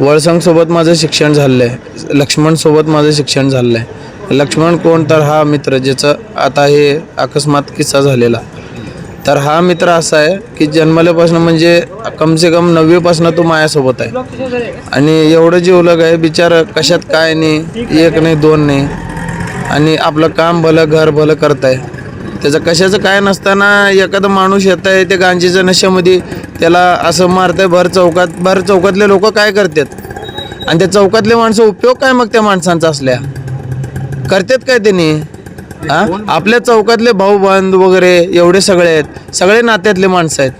वळसंगसोबत माझं शिक्षण झालेलं आहे लक्ष्मणसोबत माझं शिक्षण झालेलं आहे लक्ष्मण कोण? तर हा मित्र ज्याचं आता हे अकस्मात किस्सा झालेला. तर हा मित्र असा आहे की जन्मल्यापासून म्हणजे कमसे कम नववीपासून तो माझ्यासोबत आहे. आणि एवढं जीवलग आहे बिचार कशात काय नाही एक नाही दोन नाही. आणि आपलं काम भलं घर भलं करताय. त्याचं कशाचं काय नसताना एखादा माणूस येत आहे ते गांजीच्या नशेमध्ये त्याला असं मारतंय भर चौकात भर चौकातले लोक काय करतात? आणि त्या चौकातले माणसं उपयोग काय मग त्या माणसांचा असल्या? करतात काय त्यांनी? हा? आपल्या चौकातले भाऊ बंद वगैरे एवढे सगळे आहेत. सगळे नात्यातले माणसं आहेत.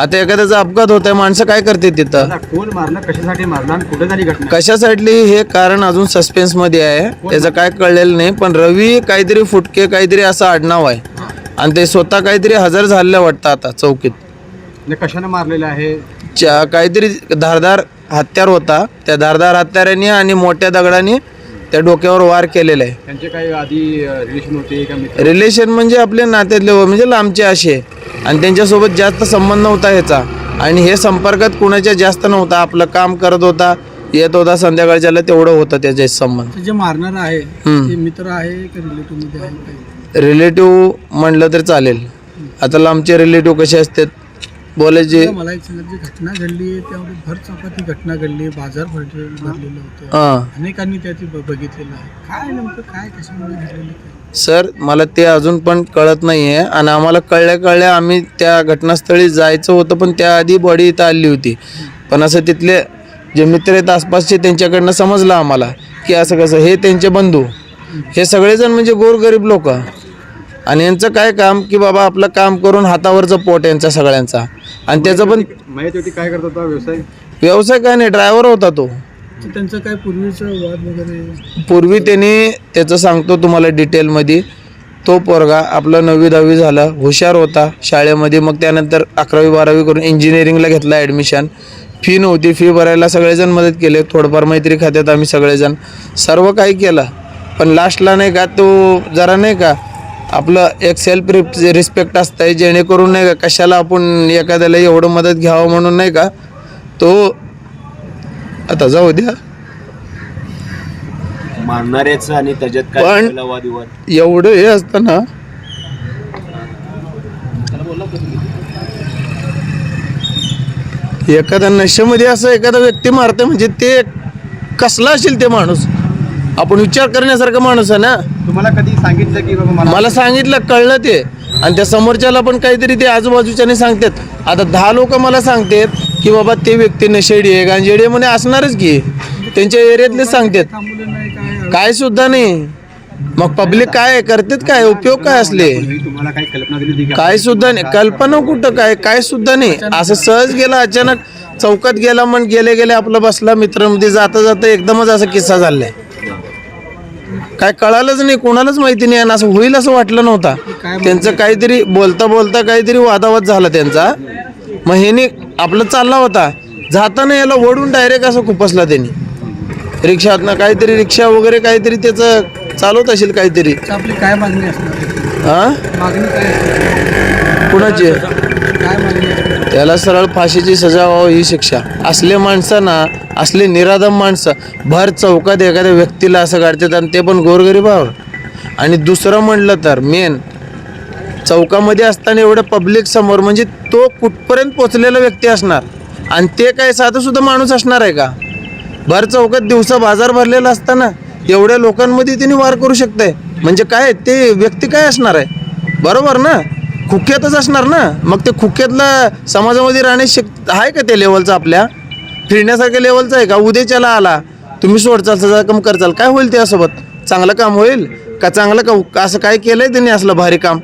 आता एखाद्याचा अपघात होत आहे माणसं काय करते तिथं? कोण मारलं कशासाठी मारलं आणि कुठे झाली घटना? कशासाठी हे कारण अजून सस्पेन्समध्ये आहे. त्याचं काय कळलेलं नाही पण रवी काहीतरी फुटके काहीतरी असं आडनाव आहे. आणि ते स्वतः काहीतरी हजर झालेलं वाटतं आता चौकीत. म्हणजे कशानं मारलेलं आहे? च्या- काहीतरी धारदार हत्यार होता. त्या धारदार हत्याराने आणि मोठ्या दगडाने त्या डोक्यावर वार केलेला आहे. त्यांचे काही आधी रिलेशन होते का मित्र? रिलेशन म्हणजे आपले नात्यातले व- म्हणजे लांबचे असे. आणि त्यांच्यासोबत जास्त संबंध नव्हता ह्याचा. आणि हे संपर्कात कुणाच्या जास्त नव्हता. आपलं काम करत होता येत होता संध्याकाळच्याला तेवढं होतं त्याचे संबंध. जे मारणार आहे हम्म. ते मित्र आहे का रिलेटिव्हमध्ये आहे काही? रिलेटिव्ह म्हणलं तर चालेल. आता लांबचे रिलेटिव्ह कसे असतात? बोलायचे. मला एक सांगा जी घटना घडली त्यामध्ये भर चौकात ही घटना घडली बाजार भरले भरलेलं होतं. हां. अनेकांनी त्याची ब- बघितलेलं आहे. काय नेमकं काय कशामुळे घडलेलं काय सर मला ते अजून पण कळत नाही आहे आणि आम्हाला कळल्या कळल्या आम्ही त्या घटनास्थळी जायचं होतं पण त्याआधी बॉडी इथं आली होती. पण असं तिथले जे मित्र आहेत आसपासचे त्यांच्याकडनं समजलं आम्हाला की असं कसं हे त्यांचे बंधू. हे सगळेजण म्हणजे गोरगरीब लोक. आणि यांचं काय काम की बाबा आपलं काम करून हातावरचं पोट यांचा सगळ्यांचा. आणि त्याचं पण माहिती होती काय करत होता व्यवसाय? व्यवसाय काय नाही ड्रायव्हर होता तो. त्यांचं काय पूर्वीचं वाद वगैरे? पूर्वी त्यांनी त्याचं सांगतो तुम्हाला डिटेलमध्ये तो पोरगा आपलं नववी दहावी झालं हुशार होता शाळेमध्ये. मग त्यानंतर अकरावी बारावी करून इंजिनिअरिंगला घेतला ॲडमिशन फी नव्हती फी भरायला सगळेजण मदत केले. थोडंफार मैत्री खात्यात आम्ही सगळेजण. सर्व काही केलं. पण लास्टला नाही का तो जरा नाही का आपलं एक सेल्फ रिस्पेक्ट असतंय जेणेकरून नाही का कशाला आपण एखाद्याला एवढं मदत घ्यावं म्हणून नाही का तो आता जाऊ द्या. मारणाऱ्याचं आणि त्याच्यात काय पण- वादविवाद? एवढं हे असतं ना एखाद्या नशेमध्ये असं एखादा व्यक्ती मारते म्हणजे ते कसला असेल ते माणूस? आपण विचार करण्यासारखा माणूस आहे ना? तुम्हाला कधी सांगितलं की बाबा मला मला सांगितलं कळलं ते. आणि त्या समोरच्याला पण काहीतरी ते आजूबाजूच्याने सांगतात. आता दहा लोक मला सांगतात की बाबा ते व्यक्ती नशेडी आहे गांजेडी आहे म्हणे असणारच की. त्यांच्या एरियातले सांगतात. काय सुद्धा नाही. मग पब्लिक काय करतात काय? उपयोग काय असले? तुम्हाला काही कल्पना दिली होती काय सुद्धा नाही. कल्पना कुठं काय? काय सुद्धा नाही. असं सहज गेला अचानक चौकात गेला मग गेले गेले आपला बसला मित्रामध्ये जाता जाता एकदमच असा किस्सा झालाय. काय कळालंच नाही कोणालाच माहिती नाही आणि असं होईल असं वाटलं नव्हता. त्यांचं काहीतरी बोलता बोलता काहीतरी वादावाद झाला त्यांचा. मग ह्याने आपलं चालला होता. जाताना याला ओढून डायरेक्ट असं खुपसला त्यांनी. रिक्षातनं काहीतरी रिक्षा वगैरे काहीतरी त्याचं चालवत असेल काहीतरी. आपली काय मागणी हा काय? कुणाची? त्याला सरळ फाशीची सजा व्हावी ही शिक्षा. असले माणसं ना असले निराधम माणसं भर चौकात एखाद्या व्यक्तीला असं काढतात आणि ते पण गोरगरिबावर आणि दुसरं म्हणलं तर मेन चौकामध्ये असताना एवढं पब्लिक समोर म्हणजे तो कुठपर्यंत पोचलेला व्यक्ती असणार? आणि ते काय साधंसुद्धा माणूस असणार आहे का? भर चौकात दिवसा बाजार भरलेला असताना एवढ्या लोकांमध्ये तिने वार करू शकते म्हणजे काय ते व्यक्ती काय असणार आहे? बरोबर ना? खुक्यातच असणार ना? मग ते खुक्यातला समाजामध्ये राहणे शक आहे का त्या लेवलचं आपल्या? फिरण्यासारख्या लेवलचं आहे का? उद्याच्याला आला. तुम्ही सोडचाल सजा कम करचाल काय होईल त्यासोबत चांगलं काम होईल? का चांगलं का असं काय केलंय त्यांनी असलं भारी काम?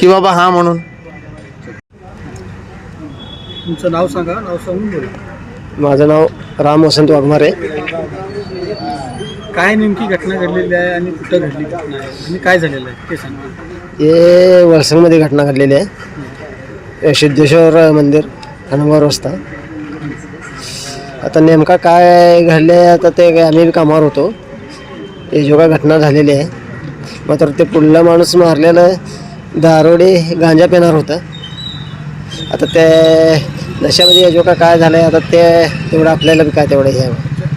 की बाबा हा म्हणून. तुमचं नाव सांगा नाव सांगून बोला. माझं नाव राम वसंत वाघमारे. काय नेमकी घटना घडलेली आहे आणि कुठं घडली घटना आहे? आणि काय झालेलं आहे? ते सांगा. हे वलसंगमध्ये घटना घडलेली आहे. सिद्धेश्वर मंदिर हनुमान रस्ता. आता नेमका काय घडले आता ते आम्ही बी कामावर होतो. हे जो काय घटना झालेली आहे मात्र ते पुढला माणूस मारलेलं दारोडे गांजा पिणार होता. आता ते नशामध्ये जो का काय झालं आहे आता ते तेवढं आपल्याला बी काय तेवढं हे.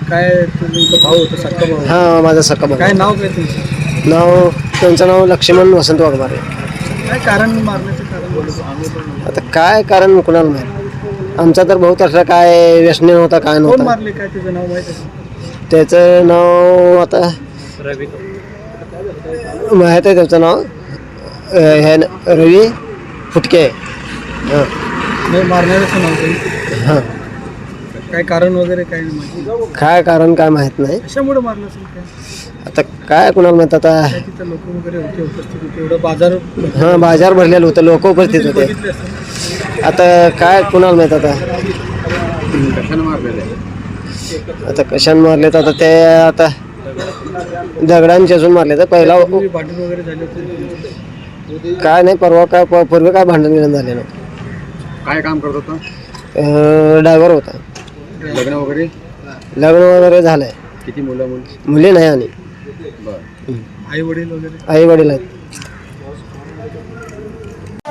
काय तुमचा भाऊ होता सक्का भाऊ? हां माझा सका काय नाव काय तुमचं? नाव त्यांचं नाव लक्ष्मण वसंत वाघमारे. काय कारण मारण्याचं कारण? आता काय कारण कुणाला माहीत? आमचा तर बहुत असला काय व्यसने नव्हता काय कोण नव्हता. मारले काय त्याचं नाव माहिती आहे? त्याचं नाव आता माहीत आहे त्याचं नाव. अं, हे न- रवी फुटके. हां. नाही मारणाऱ्याचं नाव काही. हां. काय कारण वगैरे काय नाही माहिती. काय कारण काय माहीत नाही. कशामुळे मारलं असेल काय? आता काय कुणाला माहीत आता? काय तिथं लोक वगैरे होते उपस्थित होते एवढं बाजार हां बाजार भरलेलं होतं लोक उपस्थित होते. बघितले असेल आता काय कुणाला माहीत आता? आता कशाने मारले तर आता ते आता दगडांचे अजून मारले तर पहिला काय नाही परवा काय पूर्वी काय भांडण बिंडण झाले ना काय काम करत होता? ड्रायव्हर होता. लग्न वगैरे? लग्न वगैरे झालंय. किती मुलं मुली? मुली नाही आणि. आई वडील वगैरे? आई वडील आहेत.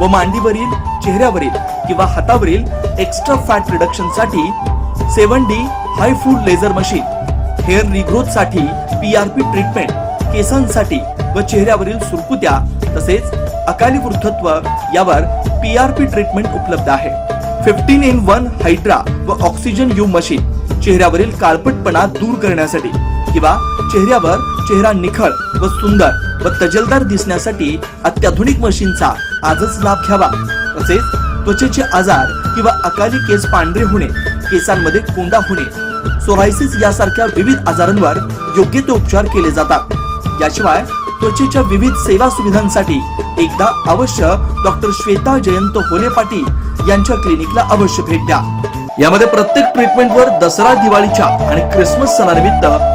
व मांडीवरील चेहऱ्यावरील किंवा हातावरील एक्स्ट्रा फॅट रिडक्शनसाठी सेवन डी हाय फूड लेझर मशीन हेअर रिग्रोथसाठी पीआरपी ट्रीटमेंट केसांसाठी व चेहऱ्यावरील सुरकुत्या तसेच अकाली वृद्धत्व यावर पी आर पी ट्रीटमेंट उपलब्ध आहे. फिफ्टीन इन वन हायड्रा व ऑक्सिजन यू मशीन चेहऱ्यावरील काळपटपणा दूर करण्यासाठी. किंवा चेहऱ्यावर चेहरा निखळ व सुंदर व तजेलदार दिसण्यासाठी अत्याधुनिक मशीनचा आजच लाभ घ्यावा. तसेच त्वचेचे आजार किंवा अकाली केस पांढरे होणे केसांमध्ये कोंडा होणे सोरायसिस यासारख्या विविध आजारांवर योग्य ते उपचार केले जातात. याशिवाय त्वचेच्या विविध सेवा सुविधांसाठी एकदा अवश्य डॉक्टर श्वेता जयंत होले पाटील यांच्या क्लिनिकला अवश्य भेट द्या. यामध्ये प्रत्येक ट्रीटमेंटवर दसरा दिवाळीच्या आणि क्रिसमस सणानिमित्त